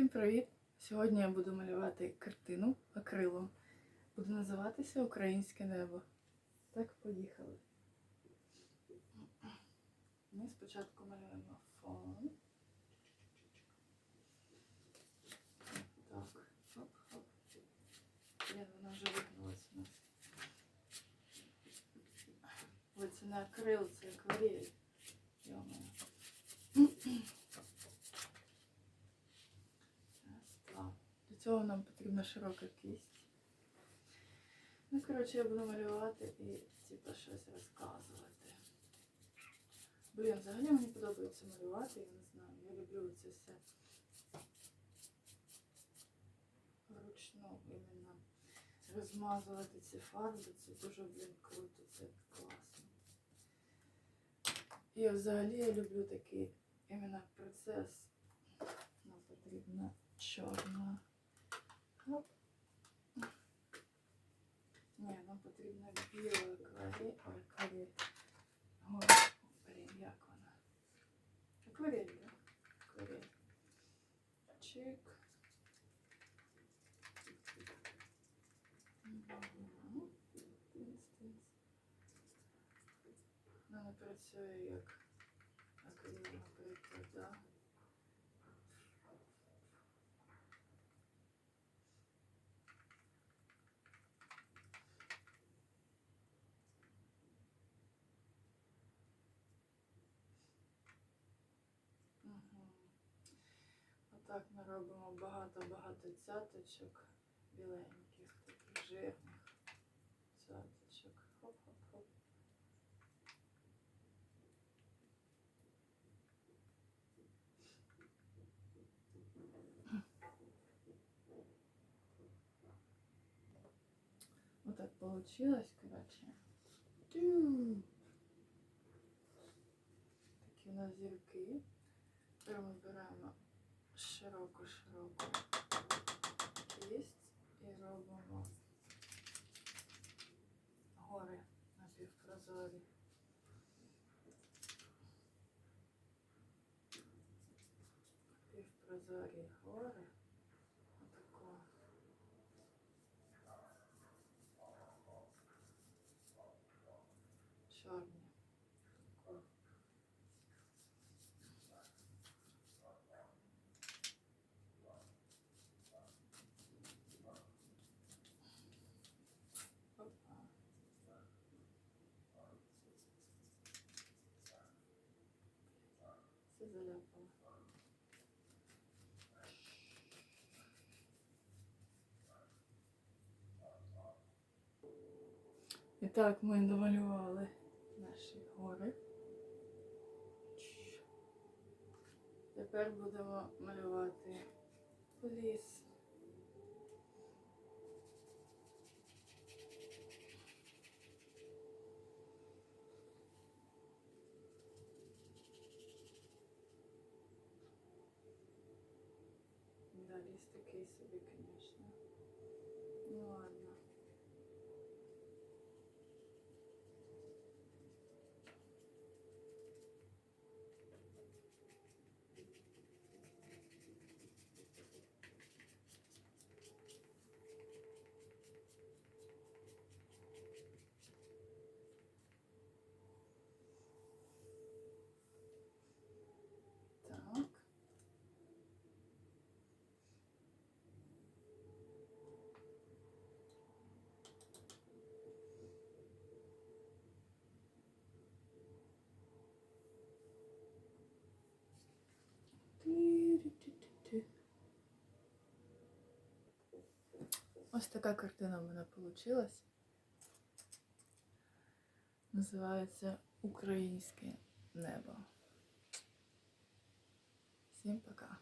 Всім привіт! Сьогодні я буду малювати картину акрилом. Буде називатися Українське небо. Так, поїхали. Ми спочатку малюємо фон. Так, хоп-хоп. Вона вже вигнулася у нас. Ой, це не акрил, це акварель. Цього нам потрібна широка кисть. Ну, коротше, я буду малювати і типу щось розказувати. Блін, взагалі мені подобається малювати, я не знаю. Я люблю це все вручну іменно розмазувати ці фарби. Це дуже, блін, круто, це класно. І взагалі я люблю такий іменно процес. Нам потрібна чорна. Хоп. Ні, нам потрібна біла акварель. Ой, акварель. Ой, блін, як вона? Акварель, да? Акварель. Чик. Мгм. Інстанс. Ну, не працює як акрил, наприклад, да? Отак ми робимо багато-багато цяточок біленьких, таких жирних цяточок. Хоп-хоп-хоп. Отак получилось, коротше. Такі у нас зірки. Тепер ми беремо широку-широку кисть і робимо гори напівпрозорі. Півпрозорі гори. Отако. Чорні. І так ми домалювали наші гори. Тепер будемо малювати ліс. Да, ліс такий собі, звісно. Ну ладно. Так. Ті-рі-ті-ті-ті. Ось така картина в мене вийшла. Називається Українське небо. Всім пока.